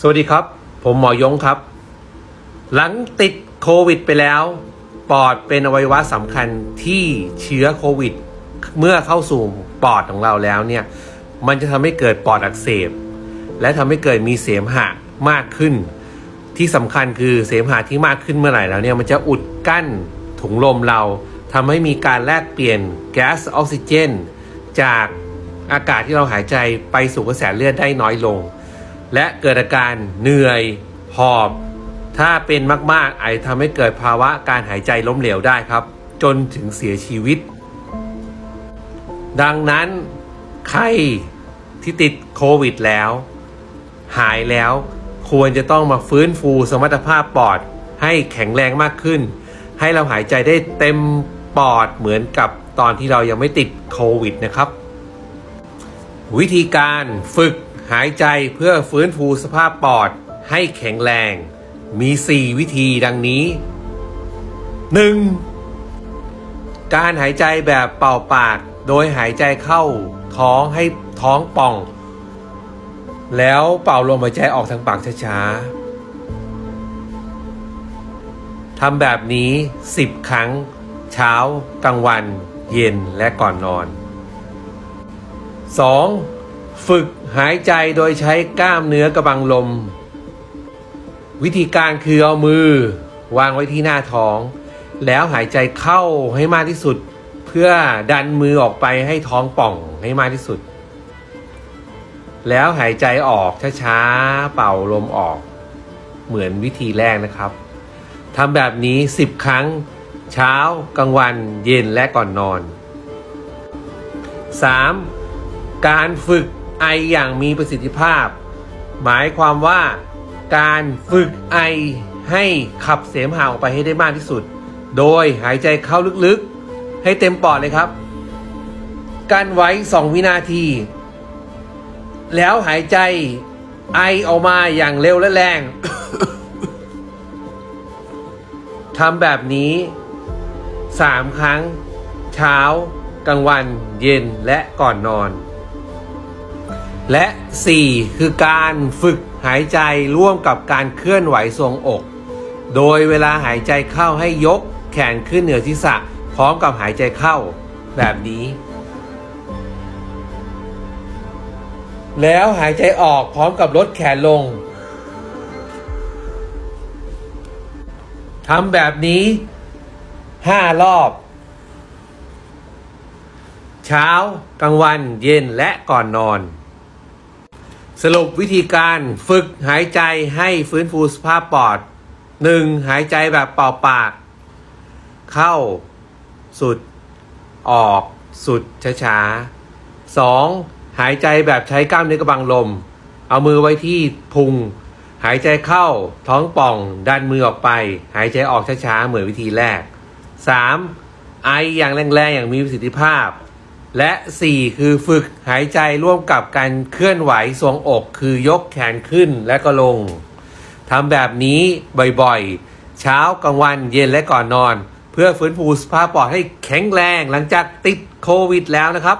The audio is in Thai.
สวัสดีครับ ผมหมอยงครับ หลังติดโควิดไปแล้ว ปอดเป็นอวัยวะสำคัญที่เชื้อโควิด เมื่อเข้าสู่ปอดของเราแล้วเนี่ย มันจะทำให้เกิดปอดอักเสบ และทำให้เกิดมีเสมหะมากขึ้น ที่สำคัญคือเสมหะที่มากขึ้นเมื่อไหร่แล้วเนี่ยมันจะอุดกั้นถุงลมเราทำให้มีการแลกเปลี่ยนแก๊สออกซิเจน จากอากาศที่เราหายใจไปสู่กระแสเลือดได้น้อยลง และเกิดอาการเหนื่อยหอบ ถ้าเป็นมาก ๆ อาจทำให้เกิดภาวะการหายใจล้มเหลวได้ครับ จนถึงเสียชีวิต ดังนั้นใครที่ติดโควิดแล้ว หายแล้วควรจะต้องมาฟื้นฟูสมรรถภาพปอดให้แข็งแรงมากขึ้น ให้เราหายใจได้เต็มปอดเหมือนกับตอนที่เรายังไม่ติดโควิดนะครับ วิธีการฝึก หายใจเพื่อฟื้นฟูสภาพปอดให้แข็งแรง มี 4 วิธีดังนี้ 1. การหายใจแบบเป่าปาก โดยหายใจเข้าท้องให้ท้องป่อง แล้วเป่าลมหายใจออกทางปากช้าๆทำแบบนี้ 10 ครั้ง เช้ากลางวัน เย็นและก่อนนอน 2. ฝึกหายใจโดยใช้กล้ามเนื้อกระบังลม วิธีการคือเอามือ วางไว้ที่หน้าท้อง แล้วหายใจเข้าให้มากที่สุด เพื่อดันมือออกไปให้ท้องป่องให้มากที่สุด แล้วหายใจออกช้าๆเป่าลมออก เหมือนวิธีแรกนะครับทำแบบนี้ 10 ครั้ง เช้ากลางวันเย็นและก่อนนอน 3. การฝึก ไออย่างมีประสิทธิภาพ หมายความว่าการฝึกไอให้ขับเสมหะออกไปให้ได้มากที่สุด โดยหายใจเข้าลึกๆ ให้เต็มปอดเลยครับกันไว้ 2 วินาที แล้วหายใจไอออกมาอย่างเร็วและแรงทำแบบนี้ 3 ครั้ง เช้ากลางวัน เย็นและก่อนนอน และ 4 คือการฝึกหายใจร่วมกับการเคลื่อนไหวทรงอก โดยเวลาหายใจเข้าให้ยกแขนขึ้นเหนือศีรษะพร้อมกับหายใจเข้าแบบนี้ แล้วหายใจออกพร้อมกับลดแขนลงทำแบบนี้5รอบ เช้ากลางวันเย็นและก่อนนอน สรุปวิธีการฝึกหายใจให้ฟื้นฟูสภาพปอด 1. หายใจแบบเป่าปาก เข้า สุด ออก สุดช้าๆ 2. หายใจแบบใช้กล้ามเนื้อกระบังลม เอามือไว้ที่พุง หายใจเข้าท้องป่อง ดันมือออกไป หายใจออกช้าๆ เหมือนวิธีแรก 3. ไออย่างแรงๆ อย่างมีประสิทธิภาพ และ 4 คือฝึกหายใจร่วมกับการเคลื่อนไหวทรวงอกคือยกแขนขึ้นและก็ลงทำแบบนี้บ่อยๆ เช้ากลางวันเย็นและก่อนนอน เพื่อฟื้นฟูสภาพปอดให้แข็งแรงหลังจากติดโควิดแล้วนะครับ